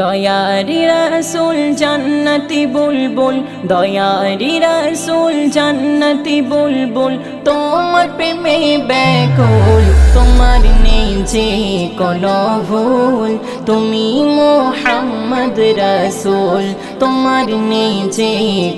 দয়ারি রাসুল জান্নাতি বুলবুল, দয়ারি রাসুল জান্নাতি বুলবুল, তোমার প্রেমে ব্যাকুল, তোমার নেই যে কোনো ভুল, তুমি মোহাম্মদ রাসুল তোমার যে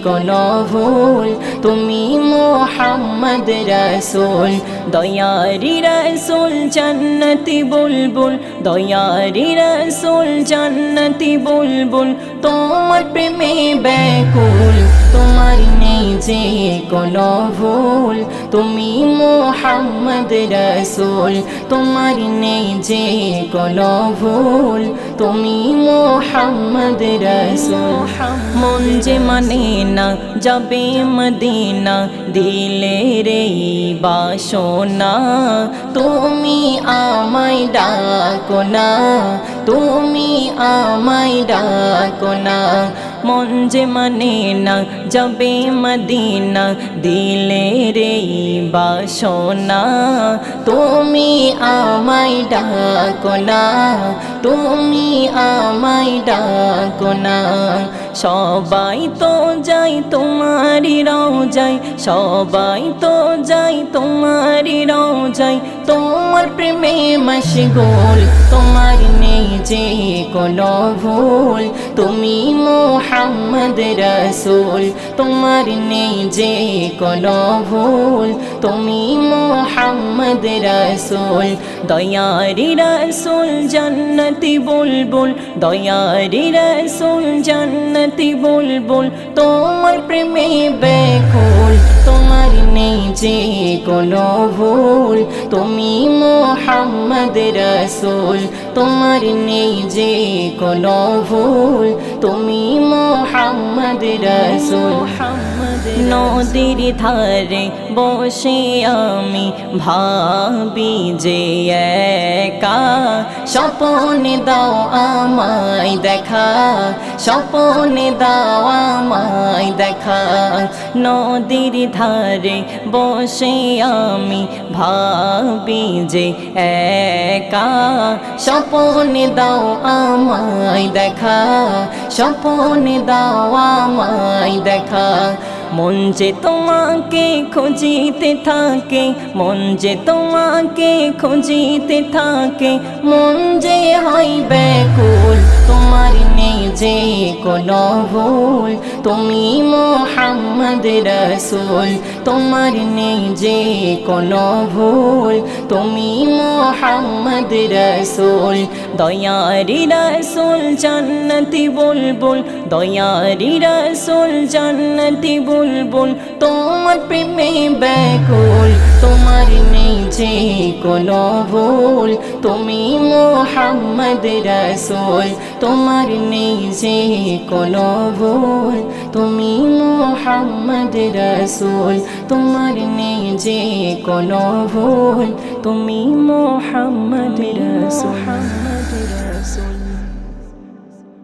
কোনো ভুল। তুমি মোহাম্মদ রসুল, দয়ারি রসুল জন্নতি বুলবুল, দয়ারি রসুল জন্নতি বুলবুল, তোমার প্রেমে ব্যাকুল। তোমার নেই যে কোনো ভুল। তুমি মোহাম্মদ রসুল, তোমার নেই যে কোনো ভুল। তুমি মোহাম্মদ রসুল। মন যে মানে না যাবে মদিনা, দিলে রে বাসনা। তুমি আমায় ডাকো না, তুমি আমায় ডাকো না। মন যে মানে না যাবে মদিনা দিলে রে বাসনা তুমি আমায় ডাকো না তুমি আমায় ডাকো না সবাই তো যাই তোমারই রাও যাই সবাই তো যাই তোমারই রাও যাই তোমার প্রেমে মশগুল, তোমার নেই যে কোনো ভুল। তুমি মোহাম্মদ রসুল, তোমার নেই যে কোনো ভুল। তুমি মোহাম্মদ রসুল, দয়ারি রসুল জান্নতি বুলবুল, দয়ারি রসুল জান্নতি বুলবুল। তোমার প্রেমে ব্যাকুল, তোমার নেই যে কোনো ভুল। তুমি মোহাম্মদ রসুল তোমার নেই যে কোনো ভুল। তুমি মোহাম্মদ রসুল নদীর ধারে বসে আমি ভাবি যে একা। স্বপনে দাও আমায় দেখা স্বপনে দাও আমায় দেখা নদীর ধারে বসে আমি ভাবি যে একা। স্বপনে দাও আমায় দেখা, স্বপনে দাও আমায় দেখা। মন যে তোমাকে খুঁজিতে থাকে, মন যে তোমাকে খুঁজিতে থাকে, মন যে হয় ব্যাকুল তোমার নেই যে কোনো ভুল তুমি মোহাম্মদ রসুল, তোমার নেই যে কোনো ভুল। তুমি মোহাম্মদ রসুল, দয়ারি রসুল জান্নতি বুলবুল, দয়ারি রসুল জান্নতি বুলবুল। তোমার প্রেমে ব্যাকুল, তোমার নেই যে কোনো ভুল। তুমি মোহাম্মদ রসুল, তোমার নেই যে কোনো ভুল। তুমি মোহাম্মদ রসুল তোমার নেই যে কোনো ভুল তুমি মোহাম্মদ রসুল মোহাম্মদ রসুল।